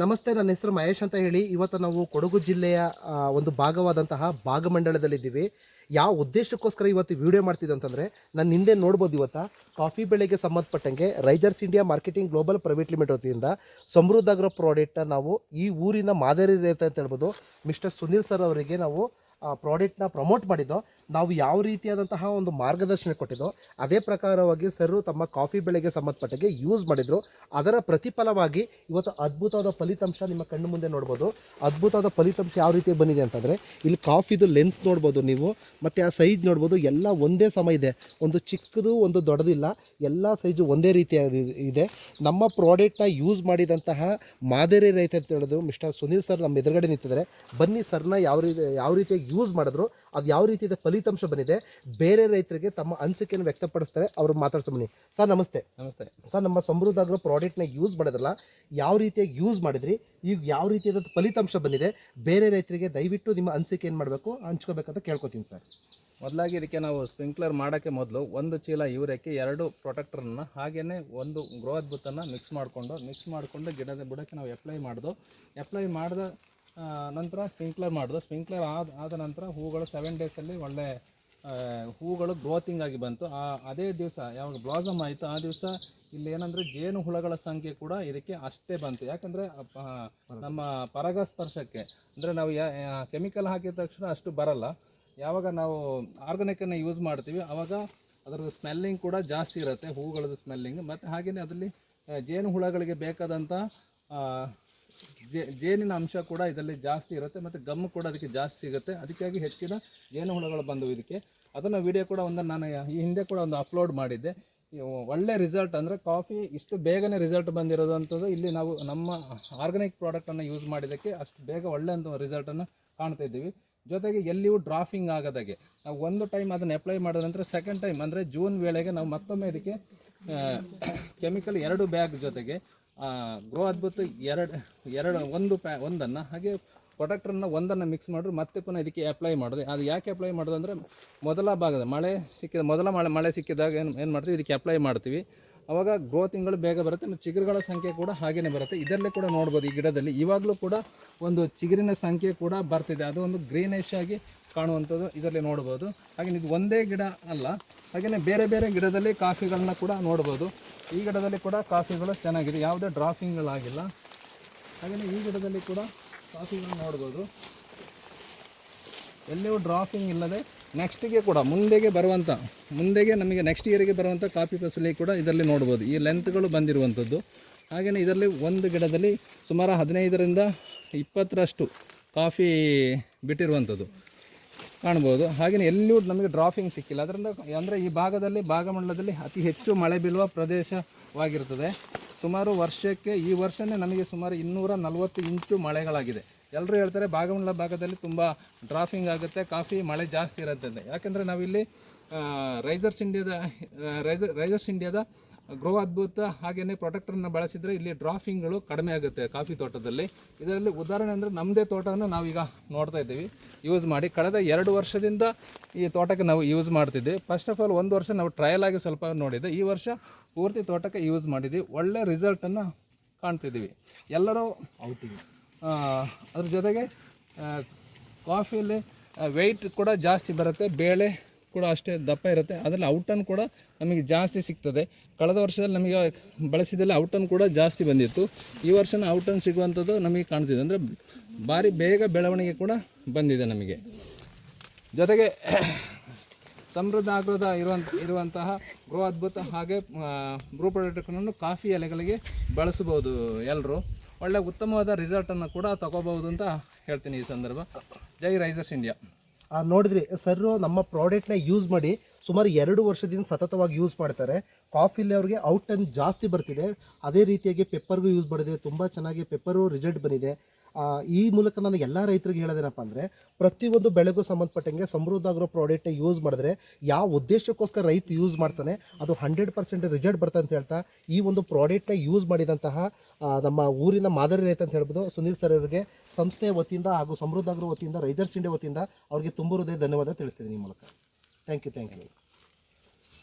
ನಮಸ್ತೆ, ನನ್ನ ಹೆಸರು ಮಹೇಶ್ ಅಂತ ಹೇಳಿ ಇವತ್ತು ನಾವು ಕೊಡಗು ಜಿಲ್ಲೆಯ ಒಂದು ಭಾಗವಾದಂತಹ ಭಾಗಮಂಡಲದಲ್ಲಿದ್ದೀವಿ. ಯಾವ ಉದ್ದೇಶಕ್ಕೋಸ್ಕರ ಇವತ್ತು ವಿಡಿಯೋ ಮಾಡ್ತಿದ್ದೆ ಅಂತಂದರೆ ನಾನು ಹಿಂದೆ ನೋಡ್ಬೋದು ಇವತ್ತು, ಕಾಫಿ ಬೆಳೆಗೆ ಸಂಬಂಧಪಟ್ಟಂಗೆ risers India marketing global private limited ವತಿಯಿಂದ ಸಮೃದ್ಧ ಅಗ್ರೋ ಪ್ರಾಡಕ್ಟ್ನ ನಾವು ಈ ಊರಿನ ಮಾದರಿ ರೈತ ಅಂತ ಹೇಳ್ಬೋದು. ಮಿಸ್ಟರ್ ಸುನೀಲ್ ಸರ್ ಅವರಿಗೆ ನಾವು ಪ್ರಾಡಕ್ಟ್ನ ಪ್ರಮೋಟ್ ಮಾಡಿದ್ದೋ, ನಾವು ಯಾವ ರೀತಿಯಾದಂತಹ ಒಂದು ಮಾರ್ಗದರ್ಶನ ಕೊಟ್ಟಿದ್ದೋ, ಅದೇ ಪ್ರಕಾರವಾಗಿ ಸರ್ ತಮ್ಮ ಕಾಫಿ ಬೆಳೆಗೆ ಸಂಬಂಧಪಟ್ಟಿಗೆ ಯೂಸ್ ಮಾಡಿದ್ರು. ಅದರ ಪ್ರತಿಫಲವಾಗಿ ಇವತ್ತು ಅದ್ಭುತವಾದ ಫಲಿತಾಂಶ ನಿಮ್ಮ ಕಣ್ಣು ಮುಂದೆ ನೋಡ್ಬೋದು. ಅದ್ಭುತವಾದ ಫಲಿತಾಂಶ ಯಾವ ರೀತಿ ಬಂದಿದೆ ಅಂತಂದರೆ, ಇಲ್ಲಿ ಕಾಫಿದು ಲೆಂತ್ ನೋಡ್ಬೋದು ನೀವು, ಮತ್ತು ಆ ಸೈಜ್ ನೋಡ್ಬೋದು, ಎಲ್ಲ ಒಂದೇ ಸಮ ಇದೆ. ಒಂದು ಚಿಕ್ಕದು, ಒಂದು ದೊಡ್ಡದಿಲ್ಲ, ಎಲ್ಲ ಸೈಜು ಒಂದೇ ರೀತಿಯಾಗಿ ಇದೆ. ನಮ್ಮ ಪ್ರಾಡಕ್ಟ್ನ ಯೂಸ್ ಮಾಡಿದಂತಹ ಮಾದರಿ ರೈತ ಅಂತ ಹೇಳೋದು ಮಿಸ್ಟರ್ ಸುನೀಲ್ ಸರ್ ನಮ್ಮ ಎದುರುಗಡೆ ನಿಂತಿದ್ದಾರೆ. ಬನ್ನಿ ಸರ್ನ ಯಾವ ರೀತಿ, ಯಾವ ರೀತಿಯಾಗಿ ಯೂಸ್ ಮಾಡಿದ್ರು ಅದು ಯಾವ ರೀತಿಯ ಫಲಿತಾಂಶ ಬಂದಿದೆ ಬೇರೆ ರೈತರಿಗೆ ತಮ್ಮ ಅನಿಸಿಕೆಯನ್ನು ವ್ಯಕ್ತಪಡಿಸ್ತಾರೆ ಅವರು ಮಾತಾಡ್ಸೋ ಬನ್ನಿ ಸರ್ ನಮಸ್ತೆ. ನಮಸ್ತೆ. ಸರ್ ನಮ್ಮ ಸಮೃದ್ಧ ಆಗಿರೋ ಪ್ರಾಡಕ್ಟ್ನ ಯೂಸ್ ಮಾಡಿದ್ರಲ್ಲ ಯಾವ ರೀತಿಯಾಗಿ ಯೂಸ್ ಮಾಡಿದ್ರಿ ಈಗ ಯಾವ ರೀತಿಯಾದ ಫಲಿತಾಂಶ ಬಂದಿದೆ ಬೇರೆ ರೈತರಿಗೆ ದಯವಿಟ್ಟು ನಿಮ್ಮ ಅನಿಸಿಕೆ ಏನು ಮಾಡಬೇಕು ಹಂಚ್ಕೋಬೇಕಂತ ಕೇಳ್ಕೊತೀನಿ ಸರ್. ಮೊದಲಾಗಿ ಇದಕ್ಕೆ ನಾವು ಸ್ಪ್ರಿಂಕ್ಲರ್ ಮಾಡೋಕ್ಕೆ ಮೊದಲು ಒಂದು ಚೀಲ ಇವರಕ್ಕೆ ಎರಡು ಪ್ರೊಟೆಕ್ಟರನ್ನು ಹಾಗೆಯೇ ಒಂದು ಗ್ರೋ ಅದ್ಭುತನ ಮಿಕ್ಸ್ ಮಾಡಿಕೊಂಡು ಮಿಕ್ಸ್ ಮಾಡಿಕೊಂಡು ಗಿಡದ ಬುಡಕ್ಕೆ ನಾವು ಅಪ್ಲೈ ಮಾಡಿದೋ ಅಪ್ಲೈ ಮಾಡಿದ ನಂತರ ಸ್ಪ್ರಿಂಕ್ಲರ್ ಮಾಡಿದ್ರು ಸ್ಪ್ರಿಂಕ್ಲರ್ ಆದ ಆದ ನಂತರ ಹೂಗಳು ಸೆವೆನ್ ಡೇಸಲ್ಲಿ ಒಳ್ಳೆ ಹೂಗಳು ಗ್ರೋತಿಂಗ್ ಆಗಿ ಬಂತು. ಆ, ಅದೇ ದಿವಸ, ಯಾವಾಗ ಬ್ಲಾಸಮ್ ಆಯಿತು, ಆ ದಿವಸ ಇಲ್ಲಿ ಏನಂದರೆ ಜೇನು ಹುಳಗಳ ಸಂಖ್ಯೆ ಕೂಡ ಇದಕ್ಕೆ ಅಷ್ಟೇ ಬಂತು. ಯಾಕಂದರೆ ನಮ್ಮ ಪರಾಗಸ್ಪರ್ಶಕ್ಕೆ, ಅಂದರೆ ನಾವು ಕೆಮಿಕಲ್ ಹಾಕಿದ ತಕ್ಷಣ ಅಷ್ಟು ಬರಲ್ಲ. ಯಾವಾಗ ನಾವು ಆರ್ಗಾನಿಕನ್ನು ಯೂಸ್ ಮಾಡ್ತೀವಿ ಆವಾಗ ಅದರ ಸ್ಮೆಲ್ಲಿಂಗ್ ಕೂಡ ಜಾಸ್ತಿ ಇರುತ್ತೆ, ಹೂಗಳದ್ದು ಸ್ಮೆಲ್ಲಿಂಗ್ ಮತ್ತು ಹಾಗೆಯೇ ಅದರಲ್ಲಿ ಜೇನು ಹುಳಗಳಿಗೆ ಬೇಕಾದಂಥ ಜೇನಿನ ಅಂಶ ಕೂಡ ಇದರಲ್ಲಿ ಜಾಸ್ತಿ ಇರುತ್ತೆ ಮತ್ತು ಗಮ್ಮು ಕೂಡ ಅದಕ್ಕೆ ಜಾಸ್ತಿ ಸಿಗುತ್ತೆ. ಅದಕ್ಕಾಗಿ ಹೆಚ್ಚಿನ ಜೇನು ಹುಳಗಳು ಬಂದವು ಇದಕ್ಕೆ. ಅದನ್ನು ವಿಡಿಯೋ ಕೂಡ ಒಂದು ನಾನು ಈ ಹಿಂದೆ ಕೂಡ ಒಂದು ಅಪ್ಲೋಡ್ ಮಾಡಿದ್ದೆ. ಒಳ್ಳೆ ರಿಸಲ್ಟ್ ಅಂದರೆ ಕಾಫಿ ಇಷ್ಟು ಬೇಗನೆ ರಿಸಲ್ಟ್ ಬಂದಿರೋದು ಅಂಥದ್ದು ಇಲ್ಲಿ ನಾವು ನಮ್ಮ ಆರ್ಗಾನಿಕ್ ಪ್ರಾಡಕ್ಟನ್ನು ಯೂಸ್ ಮಾಡಿದ್ದಕ್ಕೆ ಅಷ್ಟು ಬೇಗ ಒಳ್ಳೆ ಒಂದು ರಿಸಲ್ಟನ್ನು ಕಾಣ್ತಾ ಇದ್ದೀವಿ. ಜೊತೆಗೆ ಎಲ್ಲಿಯೂ ಡ್ರಾಫಿಂಗ್ ಆಗದಾಗೆ. ನಾವು ಒಂದು ಟೈಮ್ ಅದನ್ನು ಅಪ್ಲೈ ಮಾಡಿದ ನಂತರ ಸೆಕೆಂಡ್ ಟೈಮ್ ಅಂದರೆ ಜೂನ್ ವೇಳೆಗೆ ನಾವು ಮತ್ತೊಮ್ಮೆ ಇದಕ್ಕೆ ಕೆಮಿಕಲ್ ಎರಡು ಬ್ಯಾಗ್ ಜೊತೆಗೆ ಗ್ರೋ ಅದ್ಭುತ ಎರಡು ಎರಡು, ಒಂದು ಪ್ಯಾ, ಒಂದನ್ನು, ಹಾಗೆ ಪ್ರೊಡಕ್ಟ್ರನ್ನ ಒಂದನ್ನು ಮಿಕ್ಸ್ ಮಾಡಿದ್ರು ಮತ್ತೆ ಪುನಃ ಇದಕ್ಕೆ ಅಪ್ಲೈ ಮಾಡಿದೆ. ಅದು ಯಾಕೆ ಅಪ್ಲೈ ಮಾಡೋದು ಅಂದರೆ ಮೊದಲ ಭಾಗದ ಮಳೆ ಸಿಕ್ಕಿದ, ಮೊದಲ ಮಳೆ ಮಳೆ ಸಿಕ್ಕಿದಾಗ ಏನು ಏನು ಮಾಡ್ತೀವಿ? ಇದಕ್ಕೆ ಅಪ್ಲೈ ಮಾಡ್ತೀವಿ. ಅವಾಗ ಗ್ರೋತಿಂಗ್ಗಳು ಬೇಗ ಬರುತ್ತೆ ಮತ್ತು ಚಿಗುರುಗಳ ಸಂಖ್ಯೆ ಕೂಡ ಹಾಗೇ ಬರುತ್ತೆ. ಇದರಲ್ಲೇ ಕೂಡ ನೋಡ್ಬೋದು ಈ ಗಿಡದಲ್ಲಿ. ಇವಾಗಲೂ ಕೂಡ ಒಂದು ಚಿಗುರಿನ ಸಂಖ್ಯೆ ಕೂಡ ಬರ್ತಿದೆ. ಅದು ಒಂದು ಗ್ರೀನಿಶ್ ಆಗಿ ಕಾಣುವಂಥದ್ದು ಇದರಲ್ಲಿ ನೋಡ್ಬೋದು. ಹಾಗೆ ಇದು ಒಂದೇ ಗಿಡ ಅಲ್ಲ ಹಾಗೆಯೇ ಬೇರೆ ಬೇರೆ ಗಿಡದಲ್ಲಿ ಕಾಫಿಗಳನ್ನ ಕೂಡ ನೋಡ್ಬೋದು. ಈ ಗಿಡದಲ್ಲಿ ಕೂಡ ಕಾಫಿಗಳು ಚೆನ್ನಾಗಿದೆ, ಯಾವುದೇ ಡ್ರಾಫಿಂಗ್ಗಳಾಗಿಲ್ಲ ಹಾಗೆಯೇ ಈ ಗಿಡದಲ್ಲಿ ಕೂಡ ಕಾಫಿಗಳನ್ನ ನೋಡ್ಬೋದು. ಎಲ್ಲಿಯೂ ಡ್ರಾಫಿಂಗ್ ಇಲ್ಲದೆ ನೆಕ್ಸ್ಟಿಗೆ ಕೂಡ, ಮುಂದೆಗೆ ಬರುವಂಥ, ಮುಂದೆಗೆ ನಮಗೆ ನೆಕ್ಸ್ಟ್ ಇಯರಿಗೆ ಬರುವಂಥ ಕಾಫಿ ಫಸಲಿ ಕೂಡ ಇದರಲ್ಲಿ ನೋಡ್ಬೋದು. ಈ ಲೆಂತ್ಗಳು ಬಂದಿರುವಂಥದ್ದು. ಹಾಗೆಯೇ ಇದರಲ್ಲಿ ಒಂದು ಗಿಡದಲ್ಲಿ ಸುಮಾರು ಹದಿನೈದರಿಂದ ಇಪ್ಪತ್ತರಷ್ಟು ಕಾಫಿ ಬಿಟ್ಟಿರುವಂಥದ್ದು. ಕಾಣ್ಬೋದು. ಹಾಗೆಯೇ ಎಲ್ಲೂ ನಮಗೆ ಡ್ರಾಫಿಂಗ್ ಸಿಕ್ಕಿಲ್ಲ. ಅದರಿಂದ ಅಂದರೆ ಈ ಭಾಗದಲ್ಲಿ, ಭಾಗಮಂಡಲದಲ್ಲಿ ಅತಿ ಹೆಚ್ಚು ಮಳೆ ಬೀಳುವ ಪ್ರದೇಶವಾಗಿರ್ತದೆ ಸುಮಾರು ವರ್ಷಕ್ಕೆ, ಈ ವರ್ಷವೇ ನಮಗೆ ಸುಮಾರು ಇನ್ನೂರ ನಲವತ್ತು ಇಂಚು ಮಳೆಗಳಾಗಿದೆ. ಎಲ್ಲರೂ ಹೇಳ್ತಾರೆ ಭಾಗಮಂಡಲ ಭಾಗದಲ್ಲಿ ತುಂಬ ಡ್ರಾಫಿಂಗ್ ಆಗುತ್ತೆ, ಕಾಫಿ ಮಳೆ ಜಾಸ್ತಿ ಇರುತ್ತೆ ಯಾಕೆಂದರೆ ನಾವಿಲ್ಲಿ ರೈಸರ್ಸ್ ಇಂಡಿಯಾದ ರೈಸರ್ ರೈಸರ್ಸ್ ಇಂಡಿಯಾದ ಗ್ರೋ ಅದ್ಭುತ. ಹಾಗೆಯೇ ಪ್ರೊಟೆಕ್ಟರ್ನ ಬಳಸಿದರೆ ಇಲ್ಲಿ ಡ್ರಾಫಿಂಗ್ಗಳು ಕಡಿಮೆ ಆಗುತ್ತೆ ಕಾಫಿ ತೋಟದಲ್ಲಿ. ಇದರಲ್ಲಿ ಉದಾಹರಣೆ ಅಂದರೆ ನಮ್ಮದೇ ತೋಟವನ್ನು ನಾವೀಗ ನೋಡ್ತಾ ಇದ್ದೀವಿ. ಯೂಸ್ ಮಾಡಿ. ಕಳೆದ ಎರಡು ವರ್ಷದಿಂದ ಈ ತೋಟಕ್ಕೆ ನಾವು ಯೂಸ್ ಮಾಡ್ತಿದ್ವಿ. ಫಸ್ಟ್ ಆಫ್ ಆಲ್ ಒಂದು ವರ್ಷ ನಾವು ಟ್ರಯಲ್ ಆಗಿ ಸ್ವಲ್ಪ ನೋಡಿದ್ದೆ ಈ ವರ್ಷ ಪೂರ್ತಿ ತೋಟಕ್ಕೆ ಯೂಸ್ ಮಾಡಿದ್ವಿ. ಒಳ್ಳೆ ರಿಸಲ್ಟನ್ನು ಕಾಣ್ತಿದ್ದೀವಿ. ಎಲ್ಲರೂ ಔಟಿಂಗ್ ಅದ್ರ ಜೊತೆಗೆ ಕಾಫಿಲಿ ಕಾಫಿಯಲ್ಲಿ ವೆಯ್ಟ್ ಕೂಡ ಜಾಸ್ತಿ ಬರುತ್ತೆ. ಬೇಳೆ ಕೂಡ ಅಷ್ಟೇ ದಪ್ಪ ಇರುತ್ತೆ. ಅದರಲ್ಲಿ ಔಟನ್ ಕೂಡ ನಮಗೆ ಜಾಸ್ತಿ ಸಿಗ್ತದೆ. ಕಳೆದ ವರ್ಷದಲ್ಲಿ ನಮಗೆ ಬಳಸಿದಲ್ಲಿ ಔಟನ್ ಕೂಡ ಜಾಸ್ತಿ ಬಂದಿತ್ತು. ಈ ವರ್ಷನ ಔಟನ್ ಸಿಗುವಂಥದ್ದು ನಮಗೆ ಕಾಣ್ತಿದೆ. ಅಂದರೆ ಭಾರಿ ಬೇಗ ಬೆಳವಣಿಗೆ ಕೂಡ ಬಂದಿದೆ ನಮಗೆ. ಜೊತೆಗೆ ಸಮೃದ್ಧ ಆಗ್ರದ ಇರುವಂಥ ಇರುವಂತಹ ಗೃಹ ಅದ್ಭುತ ಹಾಗೆ ಬ್ರೂ ಪ್ರಾಡಕ್ಟ್ಗಳನ್ನು ಕಾಫಿ ಎಲೆಗಳಿಗೆ ಬಳಸಬಹುದು ಎಲ್ಲರೂ ಒಳ್ಳೆ ಉತ್ತಮವಾದ ರಿಸಲ್ಟನ್ನು ಕೂಡ ತಗೋಬಹುದು ಅಂತ ಹೇಳ್ತೀನಿ ಈ ಸಂದರ್ಭ. Jai risers India. ನೋಡಿದ್ರಿ ಸರ್ ನಮ್ಮ ಪ್ರಾಡಕ್ಟ್ನ ಯೂಸ್ ಮಾಡಿ ಸುಮಾರು ಎರಡು ವರ್ಷದಿಂದ ಸತತವಾಗಿ ಯೂಸ್ ಮಾಡ್ತಾರೆ. ಕಾಫಿಲಿ ಅವ್ರಿಗೆ ಔಟ್ ಟನ್ ಜಾಸ್ತಿ ಬರ್ತಿದೆ. ಅದೇ ರೀತಿಯಾಗಿ ಪೆಪ್ಪರ್ಗೂ ಯೂಸ್ ಮಾಡಿದೆ ತುಂಬ ಚೆನ್ನಾಗಿ ಪೆಪ್ಪರು ರಿಸಲ್ಟ್ ಬಂದಿದೆ. ಈ ಮೂಲಕ ನಾನು ಎಲ್ಲ ರೈತರಿಗೆ ಹೇಳೋದೇನಪ್ಪ ಅಂದರೆ ಪ್ರತಿಯೊಂದು ಬೆಳೆಗೂ ಸಂಬಂಧಪಟ್ಟಂಗೆ ಸಮೃದ್ಧ ಆಗಿರೋ ಪ್ರಾಡಕ್ಟ್ ಯೂಸ್ ಮಾಡಿದ್ರೆ, ಯಾವ ಉದ್ದೇಶಕ್ಕೋಸ್ಕರ ರೈತ ಯೂಸ್ ಮಾಡ್ತಾನೆ, ಅದು ಹಂಡ್ರೆಡ್ ಪರ್ಸೆಂಟ್ ರಿಸಲ್ಟ್ ಬರ್ತದೆ ಅಂತ ಹೇಳ್ತಾ, ಈ ಒಂದು ಪ್ರಾಡಕ್ಟ್ನ ಯೂಸ್ ಮಾಡಿದಂತಹ ನಮ್ಮ ಊರಿನ ಮಾದರಿ ರೈತ ಅಂತ ಹೇಳ್ಬೋದು, ಸುನೀಲ್ ಸರ್ ಅವರಿಗೆ ಸಂಸ್ಥೆಯ ವತಿಯಿಂದ ಹಾಗೂ ಸಮೃದ್ಧ ಆಗಿರೋ ವತಿಯಿಂದ, ರೈತರ್ಸ್ ಇಂಡಿಯಾ ವತಿಯಿಂದ ಅವರಿಗೆ ತುಂಬ ಹೃದಯ ಧನ್ಯವಾದ ತಿಳಿಸ್ತೀನಿ ಈ ಮೂಲಕ. Thank you thank you